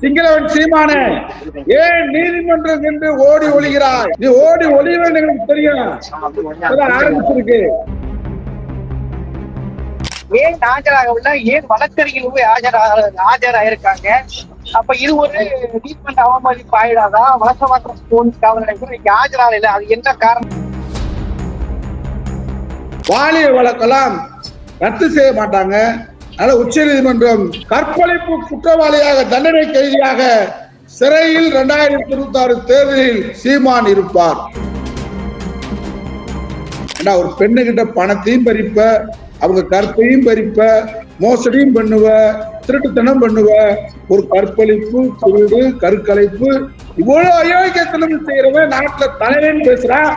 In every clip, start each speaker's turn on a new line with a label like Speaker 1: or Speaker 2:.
Speaker 1: சிங்களவன் சீமானே ஏன் நீதிமன்றம் என்று ஓடி ஒளிகிறாய்? நீ ஓடி ஒளிவன் எனக்கு தெரியும். ஆரம்பிச்சிருக்கு.
Speaker 2: ஏன் ஆஜராகவில்லை ஏன் வழக்கறிஞர்கள் போய் ஆஜராக ஆஜராயிருக்காங்க? அப்ப இது ஒரு நீதிமன்ற அவமதிப்பு ஆயிடாதா? வழக்கமாற்றம் போலீஸ் காவல் நிலையத்தில் இன்னைக்கு ஆஜராகல. அது என்ன காரணம்?
Speaker 1: பாலியல் வழக்கெல்லாம் ரத்து செய்ய மாட்டாங்க. அதனால உச்ச நீதிமன்றம் கற்பழிப்பு குற்றவாளியாக தண்டனை கைதியாக சிறையில் இரண்டாயிரத்தி இருபத்தி ஆறு தேர்தலில் சீமான் இருப்பார். ஏன்னா ஒரு பெண்ணுகிட்ட பணத்தையும் பறிப்ப அவங்க கற்பையும் பறிப்ப மோசடியும் பண்ணுவ திருட்டுத்தனம் பண்ணுவ ஒரு கற்பழிப்பு திருடு கருக்கலைப்பு இவ்வளவு அயோக்கியத்தனம் செய்யறவன் நாட்டுல தலைவன் பேசுறான்.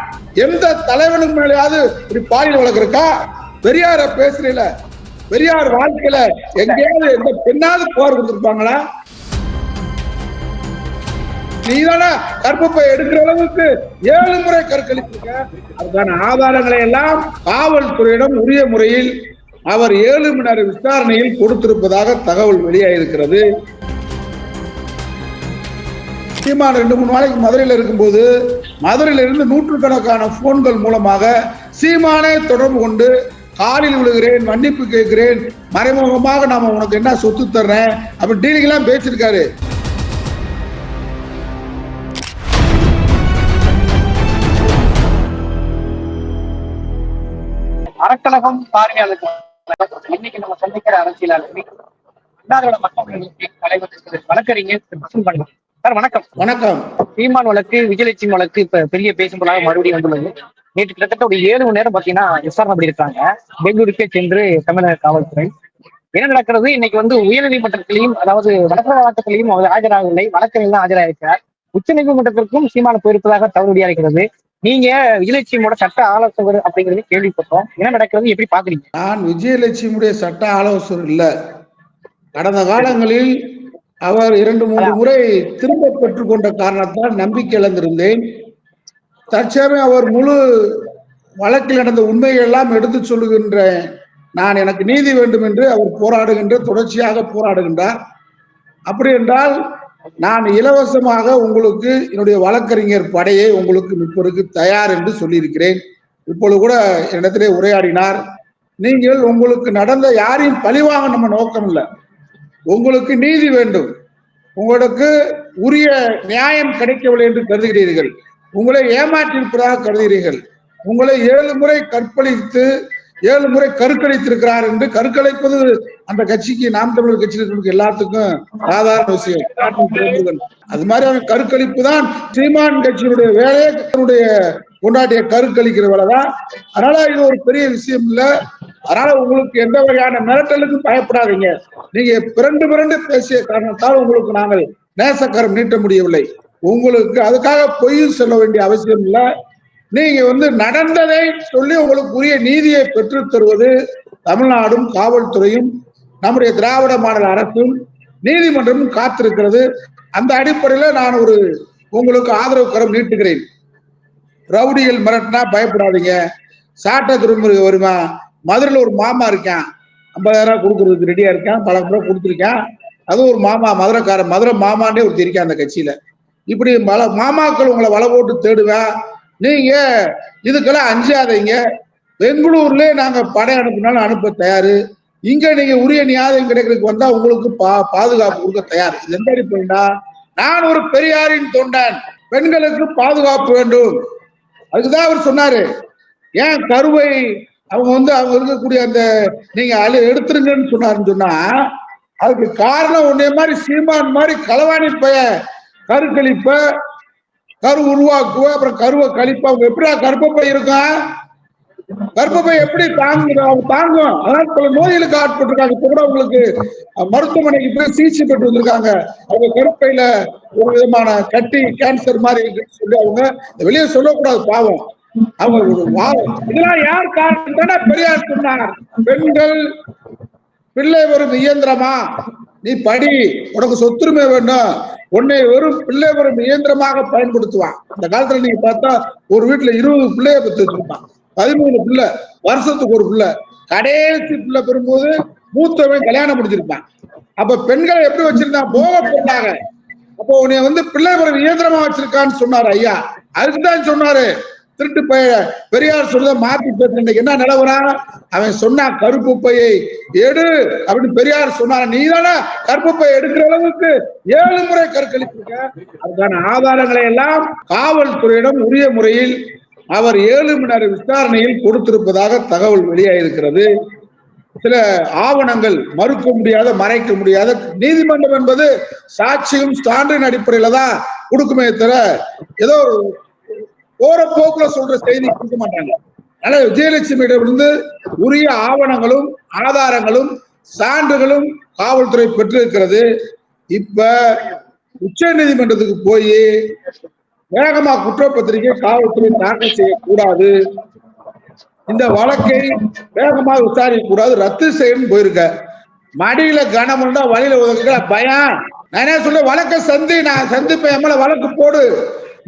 Speaker 1: எந்த தலைவனுக்கு மேலேயாவது இப்படி பாலியல் வளர்க்குறக்கா பெரியார பேசுறீல. பெரியார் வாழ்க்கையில எங்கேயாவது எந்த பெண்ணாவது போர் கொடுத்துருப்பாங்களா? நீதானே கற்பப்பை எடுக்கிற அளவுக்கு ஏழு முறை கற்களித்திருக்க அதுக்கான ஆதாரங்களை எல்லாம் காவல்துறையிடம் உரிய முறையில் அவர் ஏழு மணி நேர விசாரணையில் கொடுத்திருப்பதாக தகவல் வெளியாகிருக்கிறது சீமான் ரெண்டு மூணு நாளைக்கு மதுரையில் இருக்கும்போது மதுரையிலிருந்து நூற்றுக்கணக்கான போன்கள் மூலமாக சீமானே தொடர்பு கொண்டு காலில் விழுகிறேன் மன்னிப்பு கேட்கிறேன் மறைமுகமாக நாம உனக்கு என்ன சொத்து தர்றேன் அப்படி டீலிங் எல்லாம் பேசியிருக்காரு.
Speaker 2: அறக்கழகம் பார்வையாளர் இன்னைக்கு நம்ம சந்திக்கிற அரசியலாளர்கள் அண்ணாதிராவிட மக்கள் தலைவர் வழக்கறிஞர் திரு. பண்ணுவார் சார் வணக்கம்.
Speaker 1: வணக்கம்.
Speaker 2: சீமான் வழக்கு விஜயலட்சுமி வழக்கு இப்ப பெரிய பேசும்பொருளாக மறுபடியும் வந்துள்ளது. நேற்று கிட்டத்தட்ட ஒரு ஏழு மணி நேரம் பாத்தீங்கன்னா விசாரணை பண்ணியிருக்காங்க பெங்களூருக்கே சென்று தமிழக காவல்துறை. என்ன நடக்கிறது? இன்னைக்கு வந்து உயர்நீதிமன்றத்திலையும் அதாவது வழக்கு வழக்கத்திலையும் அவர் ஆஜராகவில்லை வழக்கில் தான் ஆஜராயிருக்கிறார். உச்ச நீதிமன்றத்திற்கும் சீமான போயிருப்பதாக தவறு இருக்கிறது. நீங்க விஜயலட்சுமியோட சட்ட ஆலோசகர் அப்படிங்கிறது கேள்விப்பட்டோம். என்ன நடக்கிறது? எப்படி பாக்குறீங்க
Speaker 1: நான் விஜயலட்சுமியுடைய சட்ட ஆலோசகர் இல்ல. கடந்த காலங்களில் அவர் இரண்டு மூன்று முறை திரும்ப பெற்றுக்கொண்ட காரணத்தால் நம்பிக்கை இழந்திருந்தேன். தற்சமயம் அவர் முழு வழக்கில் நடந்த உண்மைகள் எல்லாம் எடுத்து சொல்லுகின்ற நான் எனக்கு நீதி வேண்டும் என்று அவர் போராடுகின்ற தொடர்ச்சியாக போராடுகின்றார். அப்படி என்றால் நான் இலவசமாக உங்களுக்கு என்னுடைய வழக்கறிஞர் படையை உங்களுக்கு நிற்பதற்கு தயார் என்று சொல்லியிருக்கிறேன். இப்பொழுது கூட என்னிடத்திலே உரையாடினார் நீங்கள் உங்களுக்கு நடந்த யாரையும் பழிவாங்க நம்ம நோக்கம் இல்லை. உங்களுக்கு நீதி வேண்டும். உங்களுக்கு உரிய நியாயம் கிடைக்கவில்லை என்று கருதுகிறீர்கள். உங்களை ஏமாற்றியிருப்பதாக கருதுகிறீர்கள். உங்களை ஏழு முறை கற்பழித்து ஏழு முறை கருக்கழித்திருக்கிறார் என்று கருக்கலைப்பது அந்த கட்சிக்கு நாம் தமிழர் கட்சியில் இருக்கிற எல்லாத்துக்கும் சாதாரண விஷயம். அது மாதிரி அவன் கருக்கழிப்பு தான் சீமான் கட்சியினுடைய வேலையே தன்னுடைய கொண்டாட்டிய கருக்கழிக்கிற அதனால இது ஒரு பெரிய விஷயம் இல்ல. அதனால உங்களுக்கு எந்த வகையான மிரட்டலுக்கும் பயப்படாதீங்க. நீங்க பிறண்டு பிறண்டு பேசிய காரணத்தால் உங்களுக்கு நாங்கள் நேசக்கரம் நீட்ட முடியவில்லை. உங்களுக்கு அதுக்காக பொய்யும் சொல்ல வேண்டிய அவசியம் இல்லை. நீங்க வந்து நடந்ததை சொல்லி உங்களுக்கு உரிய நீதியை பெற்றுத் தருவது தமிழ்நாடும் காவல்துறையும் நம்முடைய திராவிட மாடல் அரசும் நீதிமன்றமும் காத்திருக்கிறது. அந்த அடிப்படையில் நான் ஒரு உங்களுக்கு ஆதரவு கரம் நீட்டுகிறேன். ரவுடிகள் மிரட்டினா பயப்படாதீங்க. சாட்ட திரும்ப வருமா? மதுரையில் ஒரு மாமா இருக்கான். ஐம்பதாயிரம் கொடுக்கறதுக்கு ரெடியா இருக்கான். பல முறை கொடுத்துருக்கான். அது ஒரு மாமா மதுரைக்காரன். மதுரை மாமாண்டே ஒருத்தர் இருக்கான் அந்த கட்சியில. இப்படி பல மாமாக்கள் உங்களை வலை போட்டு தேடுவேன் நீங்க இதுக்கெல்லாம் அஞ்சாதீங்க. பெங்களூர்ல நாங்க படை அனுப்பினாலும் அனுப்ப தயாரு. இங்க நீங்க உரிய நியாயம் கிடைக்கிறதுக்கு வந்தா உங்களுக்கு பா பாதுகாப்பு கொடுக்க தயார். இது எந்த அடிப்படைனா நான் ஒரு பெரியாரின் தொண்டன். பெண்களுக்கு பாதுகாப்பு வேண்டும். அதுக்குதான் அவர் சொன்னாரு. ஏன் கருவை அவங்க வந்து அவங்க இருக்கக்கூடிய அந்த நீங்க அழு எடுத்துருங்கன்னு சொன்னாருன்னு சொன்னா அதுக்கு காரணம் உன்னைய மாதிரி சீமான் மாதிரி களவாணி பையன் கரு கழிப்ப கரு உருவாக்குவ அப்புறம் கருவை கழிப்ப. அவங்க எப்படியா கருப்பப்பை இருக்கும் கர்ப்பப்பை எப்படி தாங்குது? அவங்க தாங்கும். அதனால பல நோய்களுக்கு ஆட்பட்டிருக்காங்க. இப்ப கூட உங்களுக்கு மருத்துவமனைக்கு போய் சிகிச்சை பெற்று வந்திருக்காங்க. அவங்க கருப்பையில ஒரு விதமான கட்டி கேன்சர் மாதிரி இருக்குன்னு சொல்லி அவங்க வெளியே சொல்லக்கூடாது பாவம். அவங்க ஒரு பாவம் இதெல்லாம் யார் காரணம்? பெரியார் சொன்னார். பெண்கள் பிள்ளை வரும் இயந்திரமா? நீ படி. உனக்கு சொத்துரிமை வேணும். உன்னை வெறும் பிள்ளை வரும் இயந்திரமாக பயன்படுத்துவான். இந்த காலத்துல நீங்க பார்த்தா ஒரு வீட்டுல இருபது பிள்ளைய பெற்று வச்சிருப்பான். பதிமூணு பிள்ளை வருஷத்துக்கு ஒரு பிள்ளை. கடைசி பிள்ளை பெறும்போது மூத்தவன் கல்யாணம் முடிச்சிருப்பான். அப்ப பெண்களை எப்படி வச்சிருந்தான்? போக போட்டாங்க அப்போ உன்னை வந்து பிள்ளை பிறகு இயந்திரமா வச்சிருக்கான்னு சொன்னாரு ஐயா. அதுக்கு தான் சொன்னாரு. திருட்டு பைய பெரியார் சொல்றத மாத்தி பேசுறேன். இன்னைக்கு என்ன நிலவரம் அவன் சொன்னா கருப்பு பையை எடு அப்படின்னு பெரியார் சொன்னார். நீ தானே கருப்பு பையை எடுக்கிற அளவுக்கு ஏழு முறை கற்களிச்சிருக்க அதுக்கான ஆதாரங்களை எல்லாம் காவல்துறையிடம் உரிய முறையில் அவர் ஏழு மணி நேர விசாரணையில் கொடுத்திருப்பதாக தகவல் வெளியாயிருக்கிறது. சில ஆவணங்கள் மறுக்க முடியாத மறைக்க முடியாத நீதிமன்றம் என்பது சாட்சியும் சான்றின் அடிப்படையில தான் கொடுக்குமே தவிர ஏதோ ஒரு போற போக்குல சொல்ற செய்தி கொடுக்க மாட்டாங்க. அதனால விஜயலட்சுமியிடம் இருந்து உரிய ஆவணங்களும் ஆதாரங்களும் சான்றுகளும் காவல்துறை பெற்றிருக்கிறது. இப்ப உச்ச நீதிமன்றத்துக்கு போய் வேகமா குற்றப்பத்திரிகை காவல்துறை தாக்கல் செய்யக்கூடாது. இந்த வழக்கை வேகமா விசாரிக்க கூடாது ரத்து செய்யணும் போயிருக்க. மடியில கனமுண்டா வழியில ஒதுக்குற பயம் நான் என்ன சொல்ல வழக்க சந்தி நான் சந்திப்பேன். எம்மல வழக்கு போடு.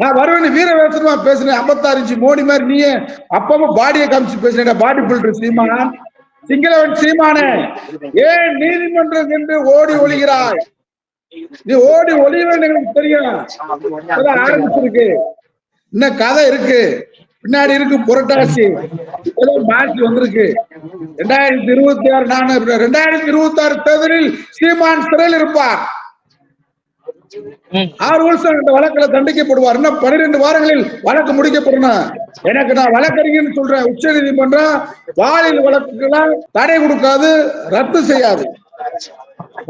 Speaker 1: நான் வருவேன் வீர வேசனமா பேசுனேன். ஐம்பத்தாறு இன்ச்சு மோடி மாதிரி நீயே அப்பவும் பாடியை காமிச்சு பேசுனேன் பாடி பில்டர் சீமானா? சிங்களவன் சீமானே ஏன் நீதிமன்றம் என்று ஓடி ஒழிகிறாய் நீ ஓடி ஒளிவேன் எனக்கு தெரியும். ஆரம்பிச்சிருக்கு. இன்னும் கதை இருக்கு? பின்னாடி இருக்கு புரட்டாசி. ஏதோ மாற்றி வந்திருக்கு. ரெண்டாயிரத்தி இருபத்தி ஆறு நான் ரெண்டாயிரத்தி இருபத்தி ஆறு தேர்தலில் சீமான் சிறையில் இருப்பார். ஆறு வருஷம் அந்த வழக்குல தண்டிக்கப்படுவார் இன்னும் பன்னிரெண்டு வாரங்களில் வழக்கு முடிக்கப்படணும். எனக்கு நான் வழக்கறிஞர் சொல்றேன். உச்ச நீதிமன்றம் பாலியல் வழக்குக்கெல்லாம் தடை கொடுக்காது ரத்து செய்யாது.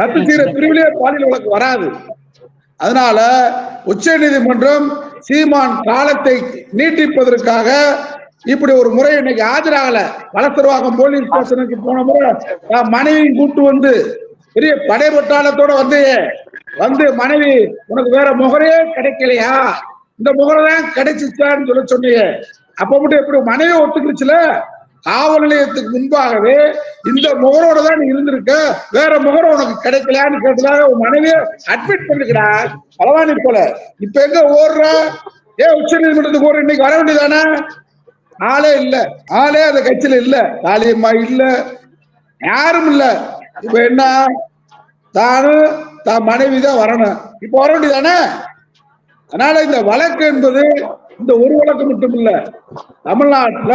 Speaker 1: ரத்து செய்யற பிரிவிலே பாலியல் வழக்கு வராது. அதனால உச்ச நீதிமன்றம் சீமான் காலத்தை நீட்டிப்பதற்காக இப்படி ஒரு முறை இன்னைக்கு ஆஜராகல. வளசர்வாகம் போலீஸ் ஸ்டேஷனுக்கு போன முறை மனைவியும் கூட்டு வந்து பெரிய படை பட்டாளத்தோட வந்து வந்து மனைவி உனக்கு வேற முகரே கிடைக்கலையா? இந்த முகரை தான் கிடைச்சிச்சான்னு சொல்ல சொன்னீங்க. அப்ப மட்டும் எப்படி மனைவி ஒத்துக்கிடுச்சுல காவல் நிலையத்துக்கு முன்பாகவே இந்த முகரோட தான் நீ இருந்திருக்க. வேற முகரம் உனக்கு கிடைக்கலையான்னு கேட்டதாக உன் மனைவியை அட்மிட் பண்ணிக்கிறா பலவானி போல. இப்ப எங்க ஓடுற? ஏன் உச்ச நீதிமன்றத்துக்கு ஓடுற இன்னைக்கு வர வேண்டியதானே? ஆளே இல்ல. ஆளே அந்த கட்சியில இல்ல. காளியம்மா இல்ல. யாரும் இல்ல. இப்ப என்ன? தானும் தான் மனைவி தான் வரணும். இப்ப வர வேண்டியதானே? அதனால இந்த வழக்கு என்பது இந்த ஒரு வழக்கு மட்டும் இல்ல தமிழ்நாட்டுல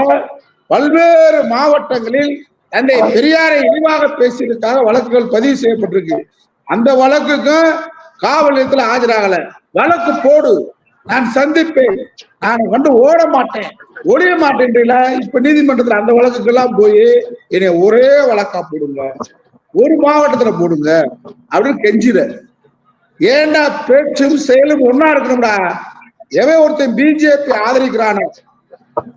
Speaker 1: பல்வேறு மாவட்டங்களில் தந்தை பெரியாரை இழிவாக பேசியதுக்காக வழக்குகள் பதிவு செய்யப்பட்டிருக்கு. அந்த வழக்குக்கும் காவல் நிலையத்துல ஆஜராகல. வழக்கு போடு நான் சந்திப்பேன். நான் வந்து ஓட மாட்டேன். ஒழிய மாட்டேன்றீல இப்ப நீதிமன்றத்துல அந்த வழக்குக்கெல்லாம் போய் என்னை ஒரே வழக்கா போடுங்க ஒரு மாவட்டத்துல போடுங்க அப்படின்னு கெஞ்சிட ஏண்டா பேச்சும் செயலும் ஒன்னா இருக்கணும்டா? எவன் ஒருத்தன் பிஜேபி ஆதரிக்கிறானோ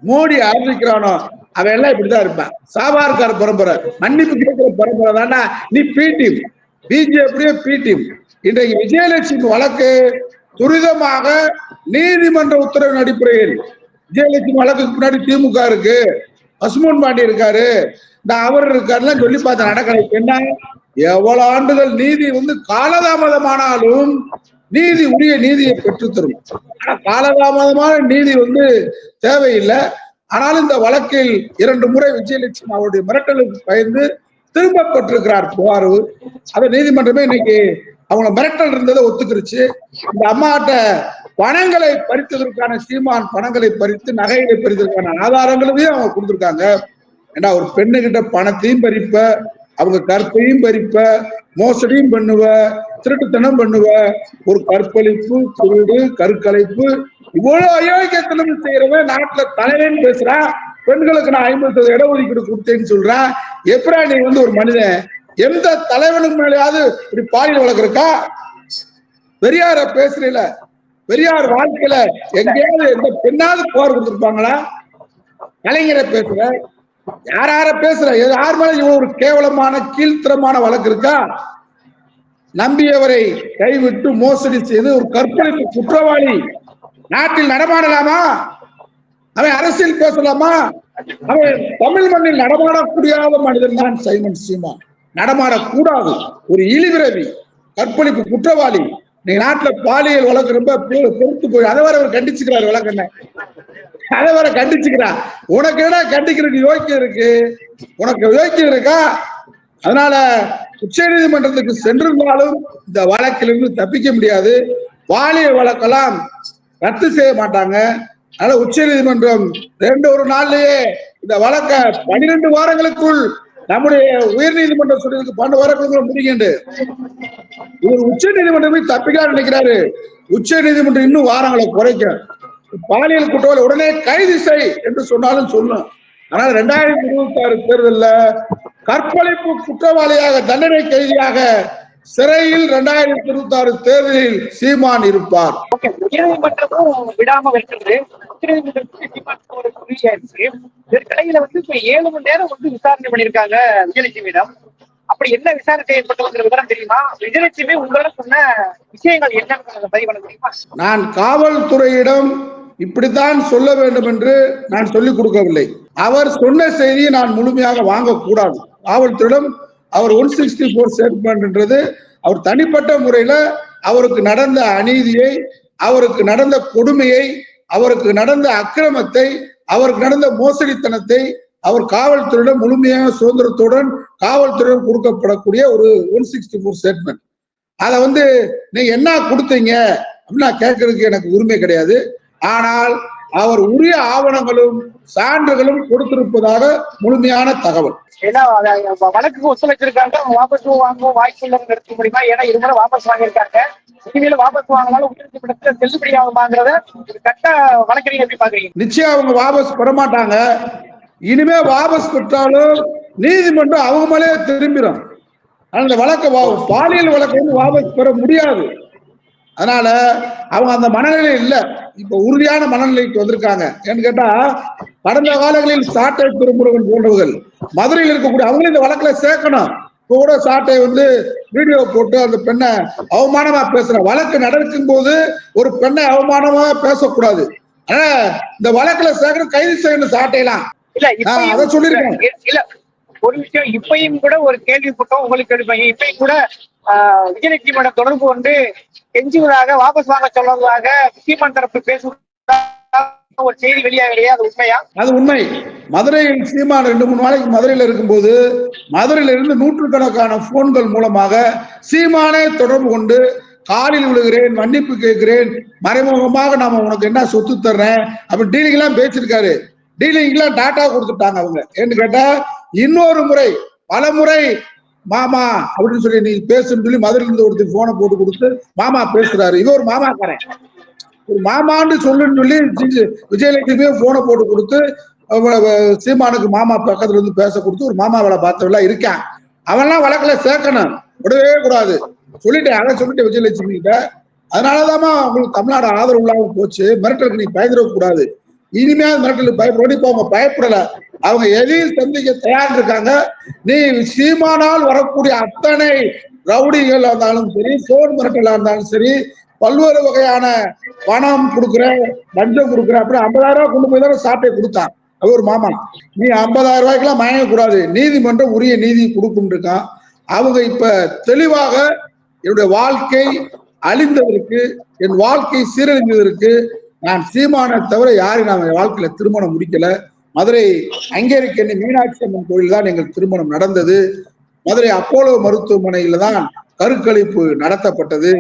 Speaker 1: மோடி ஆதரிக்கிறானோ அவன் எல்லாம் இப்படிதான் இருப்பான். சாபார்கார் பரம்பரை மன்னிப்பு கேட்கிற பரம்பரை தானா நீ பி பிஜேபியே பி இன்றைக்கு விஜயலட்சுமி வழக்கு துரிதமாக நீதிமன்ற உத்தரவின் அடிப்படையில் விஜயலட்சுமி வழக்குக்கு முன்னாடி திமுக இருக்கு. பசுமோன் பாண்டி இருக்காரு. இந்த அவர் இருக்காருலாம் சொல்லி பார்த்த நடக்கலை. என்ன? எவ்வளவு ஆண்டுகள் நீதி வந்து காலதாமதமானாலும் நீதி உரிய நீதியை பெற்றுத்தரும். ஆனா காலதாமதமான நீதி வந்து தேவையில்லை. ஆனாலும் இந்த வழக்கில் இரண்டு முறை விஜயலட்சுமி அவருடைய மிரட்டலுக்கு பயந்து திரும்ப பெற்றிருக்கிறார் புகார். அதை நீதிமன்றமே இன்னைக்கு அவங்க மிரட்டல் இருந்ததை ஒத்துக்கிருச்சு. இந்த அம்மாட்ட பணங்களை பறித்ததற்கான சீமான் பணங்களை பறித்து நகைகளை பறித்ததற்கான ஆதாரங்களையும் அவங்க கொடுத்திருக்காங்க. ஏண்டா ஒரு பெண்ணுகிட்ட பணத்தையும் பறிப்ப அவங்க கற்பையும் பறிப்ப மோசடியும் பண்ணுவ திருட்டுத்தனம் பண்ணுவ ஒரு கற்பழிப்பு திருடு கருக்கலைப்பு இவ்வளவு அயோக்கியத்தனம் செய்யறவன் நாட்டுல தலைவன் பேசுறான். பெண்களுக்கு நான் ஐம்பது இடஒதுக்கீடு கொடுத்தேன்னு சொல்றான். எப்படா நீ வந்து ஒரு மனிதன்? எந்த தலைவனுக்கு மேலேயாவது இப்படி பாலியல் வளர்க்குறக்கா பெரியார பேசுறீல பெரியார் வாழ்க்கையில எங்கேயாவது எந்த பெண்ணாவது போர் கொடுத்துருப்பாங்களா? கலைஞரை பேசுற யார் யார பேசுற? யார் மேல இவ்வளவு ஒரு கேவலமான கீழ்த்தரமான வழக்கு இருக்கா? நம்பியவரை கைவிட்டு மோசடி செய்து ஒரு கற்பழிப்பு குற்றவாளி நாட்டில் நடமாடலாமா? அவன் அரசியல் பேசலாமா? அவன் தமிழ் மண்ணில் நடமாடக்கூடிய மனிதன் தான் சைமன் சீமா நடமாடக்கூடாது. ஒரு இழிவிரவி கற்பழிப்பு குற்றவாளி. நீ நாட்டுல பாலியல் வழக்கு ரொம்ப பொறுத்து போய் அதை வர அவர் கண்டிச்சுக்கிறார் வழக்கண்ண அதை வர கண்டிச்சுக்கிறா. உனக்கு என்ன கண்டிக்கிறதுக்கு யோக்கியம் இருக்கு? உனக்கு யோக்கியம் இருக்கா? அதனால உச்ச நீதிமன்றத்துக்கு சென்றிருந்தாலும் இந்த வழக்கிலிருந்து தப்பிக்க முடியாது. பாலியல் வழக்கெல்லாம் ரத்து செய்ய மாட்டாங்க. அதனால உச்ச நீதிமன்றம் ரெண்டு ஒரு நாள்லயே இந்த வழக்க பனிரெண்டு வாரங்களுக்குள் நம்முடைய உயர் நீதிமன்றம் சொல்லியிருக்கு பன்னெண்டு வாரங்களுக்குள்ள முடிக்கிண்டு இவர் உச்ச நீதிமன்றம் தப்பிக்கலாம் நினைக்கிறாரு. உச்ச நீதிமன்றம் இன்னும் வாரங்களை குறைக்க பாலியல் குற்றவாளி உடனே கைது செய் என்று சொன்னாலும் சொல்லும் ஆனால் ரெண்டாயிரத்தி இருபத்தி ஆறு தேர்தலில் கற்பழிப்பு குற்றவாளியாக தண்டனை கைதியாக சிறையில் ரெண்டாயிரத்தி இருபத்தி ஆறு தேர்தலில் சீமான் இருப்பார்.
Speaker 2: ஓகே உயர்நீதிமன்றமும் விடாம வைக்கிறது உச்சநீதிமன்றத்துக்கு சீமான் ஒரு குறியா இருக்கு இதற்கிடையில வந்து இப்ப ஏழு மணி நேரம் வந்து விசாரணை பண்ணிருக்காங்க விஜயலட்சுமியிடம் அப்படி என்ன விசாரணை செய்யப்பட்டதுங்கிற விவரம் தெரியுமா? விஜயலட்சுமி உங்களோட சொன்ன விஷயங்கள் என்னன்னு பதிவு பண்ண முடியுமா?
Speaker 1: நான் காவல்துறையிடம் இப்படித்தான் சொல்ல வேண்டும் என்று நான் சொல்லிக் கொடுக்கவில்லை. அவர் சொன்ன செய்தியை நான் முழுமையாக வாங்கக்கூடாது காவல்துறையிடம் அவர் ஒன் சிக்ஸ்டி போர் ஸ்டேட்மெண்ட்ன்றது அவர் தனிப்பட்ட முறையில அவருக்கு நடந்த அநீதியை அவருக்கு நடந்த கொடுமையை அவருக்கு நடந்த அக்கிரமத்தை அவருக்கு நடந்த மோசடித்தனத்தை அவர் காவல்துறையிடம் முழுமையாக சுதந்திரத்துடன் காவல்துறையிடம் கொடுக்கப்படக்கூடிய ஒரு ஒன் சிக்ஸ்டி போர் ஸ்டேட்மெண்ட் அதை வந்து நீங்க என்ன கொடுத்தீங்க? அப்படின்னு நான் கேட்கறதுக்கு எனக்கு உரிமை கிடையாது. ஆனால் அவர் உரிய ஆவணங்களும் சான்றுகளும் கொடுத்திருப்பதாக முழுமையான தகவல்.
Speaker 2: ஏன்னா அத- வ- வழக்குக்கு ஒத்துழைச்சிருக்காங்க. வாபஸ் வாங்கவும் வாய்ப்பு இல்லைன்னு எடுத்துக்க முடியுமா? ஏன்னா இருமுறை வாபஸ் வாங்கியிருக்காங்க. இனிமேல வாபஸ் வாங்கினாலும் உயர்நீதிமன்றத்துல செல்லுபடி ஆகுமாங்கிறத கட்ட வழக்கறிஞர் எப்படி பாக்குறீங்க?
Speaker 1: நிச்சயம் அவங்க வாபஸ் பெற மாட்டாங்க இனிமே வாபஸ் பெற்றாலும் நீதிமன்றம் அவங்க மேலே திரும்பிடும் அந்த வழக்க வா- பாலியல் வழக்கை வந்து வாபஸ் பெற முடியாது. அதனால அவங்க அந்த மனநிலை இல்லை. இப்ப உறுதியான மனநிலைக்கு வந்திருக்காங்க. ஏன்னு கேட்டா கடந்த காலங்களில் சாட்டை திரும்புறவன் போன்றவர்கள் மதுரையில் இருக்கக்கூடிய அவங்களும் இந்த வழக்குல சேர்க்கணும். இப்ப கூட சாட்டை வந்து வீடியோ போட்டு அந்த பெண்ணை அவமானமா பேசுற வழக்கு நடக்கும் போது ஒரு பெண்ணை அவமானமா பேசக்கூடாது. ஆனா இந்த வழக்குல சேர்க்கணும் கைது செய்யணும் சாட்டையெல்லாம்.
Speaker 2: இல்ல
Speaker 1: அதை சொல்லியிருக்கேன்.
Speaker 2: இல்ல, ஒரு விஷயம் இப்பயும் கூட ஒரு கேள்விப்பட்டோம் உங்களுக்கு எடுப்பாங்க இப்பயும் கூட ஆஹ், விஜயலட்சுமியோட தொடர்பு கொண்டு கெஞ்சுவதாக வாபஸ் வாங்க சொல்றதாக சீமான் தரப்பு பேசுவதாக ஒரு செய்தி வெளியாகலையா? அது உண்மையா?
Speaker 1: அது உண்மை. மதுரையில் சீமான் ரெண்டு மூணு நாளைக்கு மதுரையில் இருக்கும்போது மதுரையில இருந்து நூற்றுக்கணக்கான போன்கள் மூலமாக சீமானே தொடர்பு கொண்டு காலில் விழுகிறேன் மன்னிப்பு கேட்கிறேன் மறைமுகமாக நாம உனக்கு என்ன சொத்து தர்றேன் அப்படி டீலிங் எல்லாம் பேசியிருக்காரு. டீலிங் டாட்டா கொடுத்துட்டாங்க அவங்க. ஏன்னு கேட்டா இன்னொரு முறை பல முறை மாமா அப்படின்னு சொல்லி நீ பேசுன்னு சொல்லி மதுரையில இருந்து ஒருத்தர் போனை போட்டு கொடுத்து மாமா பேசுறாரு. இது ஒரு மாமாக்காரன். ஒரு மாமான்னு சொல்லுன்னு சொல்லி விஜயலட்சுமி போனை போட்டு கொடுத்து சீமானுக்கு மாமா பக்கத்துல இருந்து பேச கொடுத்து ஒரு மாமா வேலை பார்த்தவெல்லாம் இருக்கான். அவன்லாம் வழக்குல சேர்க்கணும். விடவே கூடாது. சொல்லிட்டேன் அதை சொல்லிட்டு விஜயலட்சுமி கிட்ட அதனாலதாம்மா உங்களுக்கு தமிழ்நாடு ஆதரவு இல்லாமல் போச்சு. மிரட்டலுக்கு நீ பயந்துடக்கூடாது. இனிமேல் இனிமே மிரட்டலுக்கு பயப்பட இப்ப அவங்க பயப்படல. அவங்க எதையும் சந்திக்க தயார் இருக்காங்க. நீ சீமானால் வரக்கூடிய அத்தனை ரவுடிகள் இருந்தாலும் சரி போன் மிரட்டலா இருந்தாலும் சரி பல்வேறு வகையான பணம் கொடுக்குற லஞ்சம் கொடுக்குற அப்புறம் ஐம்பதாயிரம் ரூபாய் கொண்டு போய் தானே சாப்பிட்டே கொடுத்தான். அது ஒரு மாமா. நீ ஐம்பதாயிரம் ரூபாய்க்கெல்லாம் மயங்க கூடாது. நீதிமன்றம் உரிய நீதி கொடுக்கும் இருக்கான். அவங்க இப்ப தெளிவாக என்னுடைய வாழ்க்கை அழிந்ததற்கு என் வாழ்க்கை சீரழிந்ததற்கு நான் சீமானை தவிர யாரும் நாங்கள் வாழ்க்கையில திருமணம் முடிக்கல. மதுரை அங்கேரிக்கண்ணி மீனாட்சி அம்மன் கோயில் தான் எங்கள் திருமணம் நடந்தது. மதுரை அப்போலோ மருத்துவமனையில தான் கருக்கழிப்பு நடத்தப்பட்டது.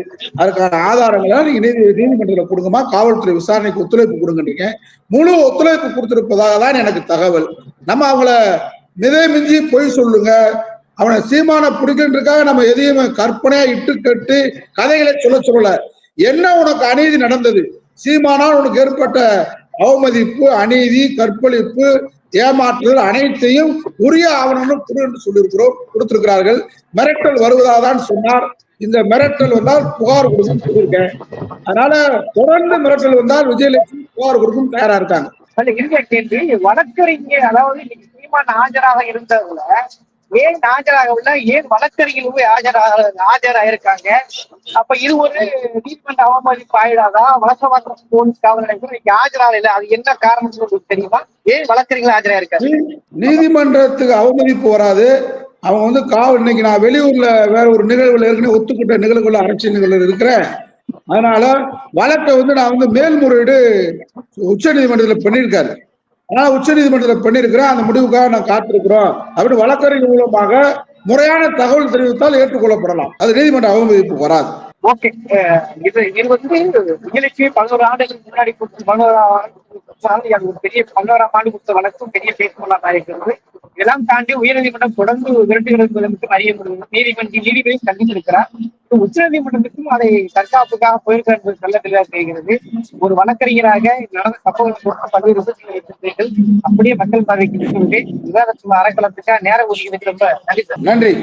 Speaker 1: அதுக்கான ஆதாரங்களை நீங்க நீதி நீதிமன்றத்தில் கொடுங்கம்மா. காவல்துறை விசாரணைக்கு ஒத்துழைப்பு கொடுங்கன்றீங்க. முழு ஒத்துழைப்பு கொடுத்திருப்பதாக தான் எனக்கு தகவல். நம்ம அவங்கள மிதை மிஞ்சி பொய் சொல்லுங்க. அவனை சீமான பிடிக்கின்றக்காக நம்ம எதையும் கற்பனையா இட்டு கட்டு கதைகளை சொல்ல சொல்லல. என்ன உனக்கு அநீதி நடந்தது? சீமானால் உனக்கு ஏற்பட்ட அவமதிப்பு அநீதி கற்பழிப்பு ஏமாற்றுதல் அனைத்தையும் உரிய ஆவணங்களும் குரு என்று சொல்லியிருக்கிறோம் கொடுத்திருக்கிறார்கள். மிரட்டல் வருவதாதான் சொன்னார். இந்த மிரட்டல் வந்தால் புகார் கொடுக்கும் சொல்லியிருக்கேன். அதனால தொடர்ந்து மிரட்டல் வந்தால் விஜயலட்சுமி புகார் கொடுக்கும் தயாரா இருக்காங்க.
Speaker 2: அதுல கேள்வி. வழக்கறிஞர் அதாவது இன்னைக்கு சீமான் ஆஜராக இருந்ததுல ஏன் ஆஜராகவில்லை? ஏன் வழக்கறிஞர் போய் ஆஜராக ஆஜராயிருக்காங்க? அப்ப இது ஒரு நீதிமன்ற அவமதிப்பு ஆயிடாதா? வழக்கவாக்கம் போலீஸ் காவல் நிலையத்தில் இன்னைக்கு ஆஜராக இல்லை அது என்ன காரணம் உங்களுக்கு தெரியுமா? ஏன் வழக்கறிஞர் ஆஜராயிருக்காரு
Speaker 1: நீதிமன்றத்துக்கு அவமதிப்பு வராது. அவங்க வந்து காவல் இன்னைக்கு நான் வெளியூர்ல வேற ஒரு நிகழ்வுல ஏற்கனவே ஒத்துக்கிட்ட நிகழ்வுல அரசு நிகழ்வு இருக்கிறேன். அதனால வழக்கை வந்து நான் வந்து மேல்முறையீடு உச்ச நீதிமன்றத்தில் பண்ணியிருக்காரு. ஆனா உச்ச நீதிமன்றத்தில் பண்ணியிருக்கிறேன். அந்த முடிவுக்காக நான் காத்திருக்கிறோம். அப்படின்னு வழக்கறிஞர் மூலமாக முறையான தகவல் தெரிவித்தால் ஏற்றுக்கொள்ளப்படலாம். அது நீதிமன்ற அவமதிப்பு வராது.
Speaker 2: ஓகே. இது இது வந்து இங்கிலீஷ் பதினோரு ஆண்டுகளுக்கு முன்னாடி கொடுத்து பதினோரு ஆண்டு அது ஒரு பெரிய பதினோராம் ஆண்டு கொடுத்த வழக்கும் பெரிய பேசுபொருளாக இருக்கிறது இதெல்லாம் தாண்டி உயர்நீதிமன்றம் தொடர்ந்து விரட்டுகிறது என்று அறியப்படுகிறது. நீதிமன்ற நீதிபதி கண்டித்திருக்கிறார். உச்ச நீதிமன்றத்துக்கும் அதை தற்காப்புக்காக போயிருக்கிறார் என்பது நல்ல தெளிவாக தெரிகிறது. ஒரு வழக்கறிஞராக நடந்த சம்பவங்கள் கொடுத்த பல்வேறு விமர்சனங்களை அப்படியே மக்கள் பார்வைக்கு விவாதத்துக்கு அறக்கலத்துக்காக நேரம் ஒதுக்கி ரொம்ப நன்றி சார்.
Speaker 1: நன்றி.